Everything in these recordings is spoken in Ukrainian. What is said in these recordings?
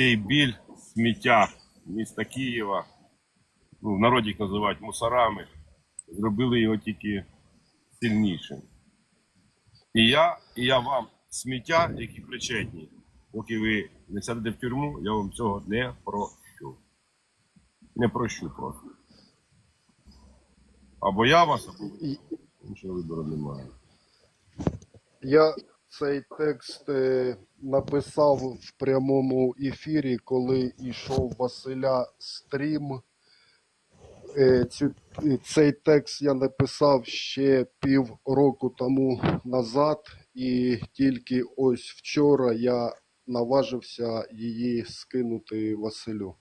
цей біль сміття міста Києва, ну, в народі їх називають мусорами, зробили його тільки сильнішим. І я, і я вам сміття, які причетні, поки ви не сядете в тюрму, я вам цього не прощу. Не прощу просто. Або я вас, або. Іншого вибору немає. Я цей текст е, написав в прямому ефірі, коли йшов Василя стрім. Е, е, цей текст я написав ще пів року тому назад, і тільки ось вчора я наважився її скинути Василю.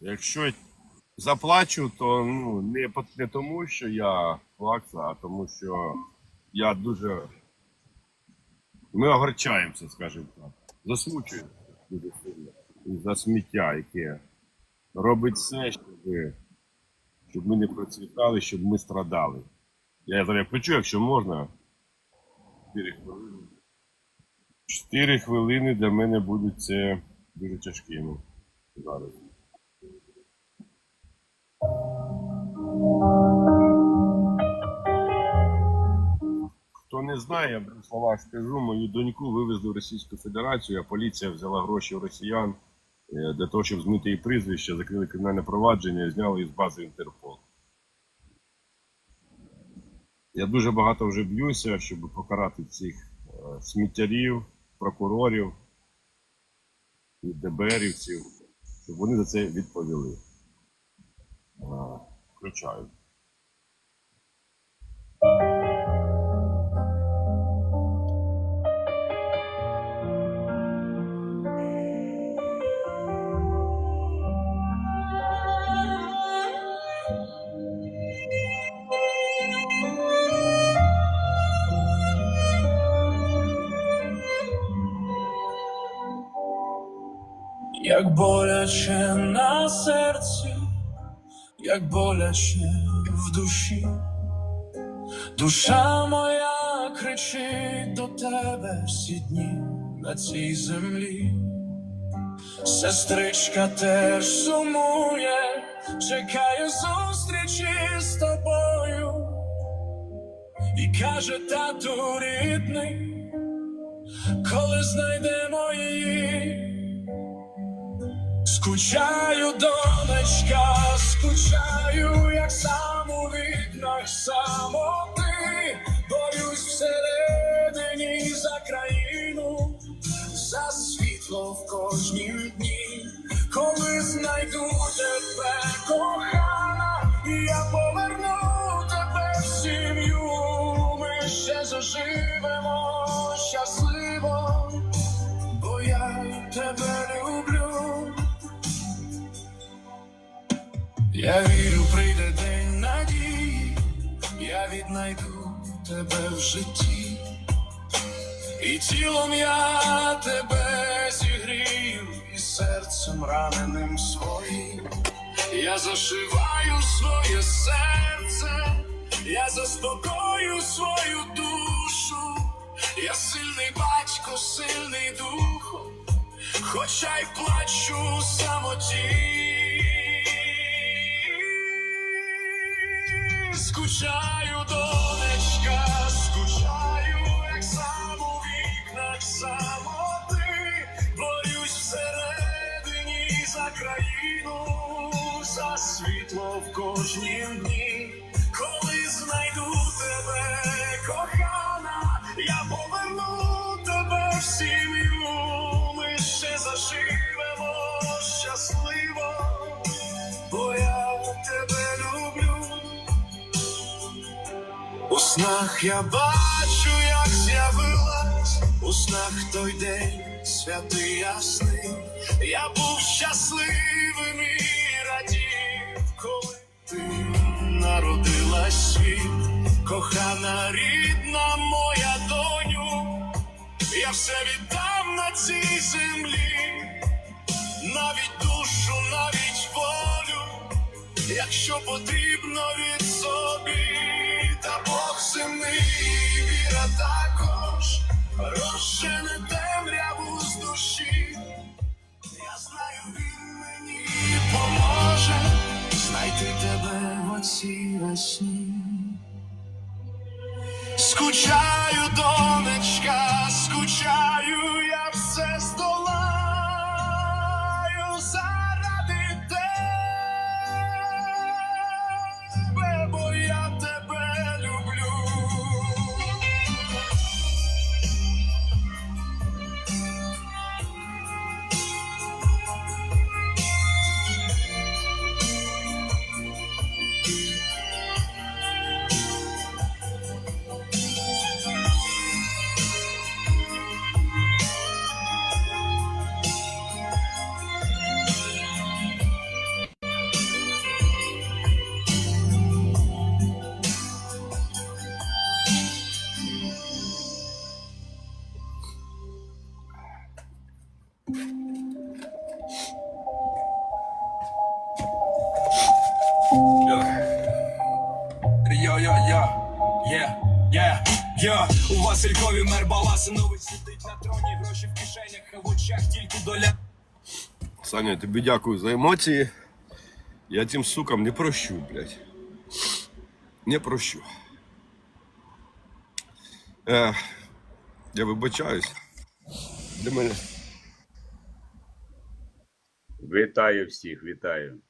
Якщо заплачу, то ну, не, не тому, що я плакса, а тому, що я дуже. Ми огорчаємося, скажімо так. Засмучуємося дуже сильно. За сміття, яке робить все, щоб, щоб ми не процвітали, щоб ми страдали. Я зараз включу, якщо можна. 4 хвилини. 4 хвилини для мене будуть це дуже тяжкими зараз. Не знає, я в словах скажу, мою доньку вивезли в Російську Федерацію, а поліція взяла гроші у росіян е, для того, щоб змити її прізвище, закрили кримінальне провадження і зняли її з бази Інтерпол. Я дуже багато вже б'юся, щоб покарати цих е, сміттярів, прокурорів і ДБРівців, щоб вони за це відповіли. Е, Включаю. Як боляче на серці, як боляче в душі, душа моя кричить до тебе всі дні на цій землі. Сестричка теж сумує, чекає зустрічі з тобою і каже тату рідний, коли знайдемо її. Скучаю, донечка, скучаю, як сам у вікнах самоти, борюсь всередині за країну, за світло в кожні дні, коли знайду тебе, кохана, тебе в житті, і тілом я тебе зігрію, і серцем раненим своїм. Я зашиваю своє серце, я заспокою свою душу, я сильний батько, сильний духом, хоча й плачу самоті. Скучаю, донечка, світло в кожні дні, коли знайду тебе, кохана, я поверну тебе в сім'ю, ми ще заживемо щасливо, бо я тебе люблю. У снах я бачу, як з'явилась, у снах той день святий ясний. Я був щасливим і народилась світ, кохана рідна моя доню. Я все віддам на цій землі, навіть душу, навіть волю якщо потрібно Скучаю, є, є, йо У Василькові мер Баласинович сидить на троні, гроші в кишенях, а в очах тільки доля. Саня, тобі дякую за емоції. Я цим сукам не прощу, блядь. Не прощу. Е, я вибачаюсь. Для мене. Вітаю всіх, вітаю.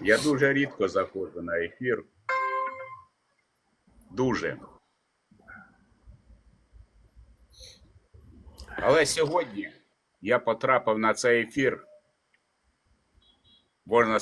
Я дуже рідко заходжу на ефір. Дуже. Але сьогодні я потрапив на цей ефір, можна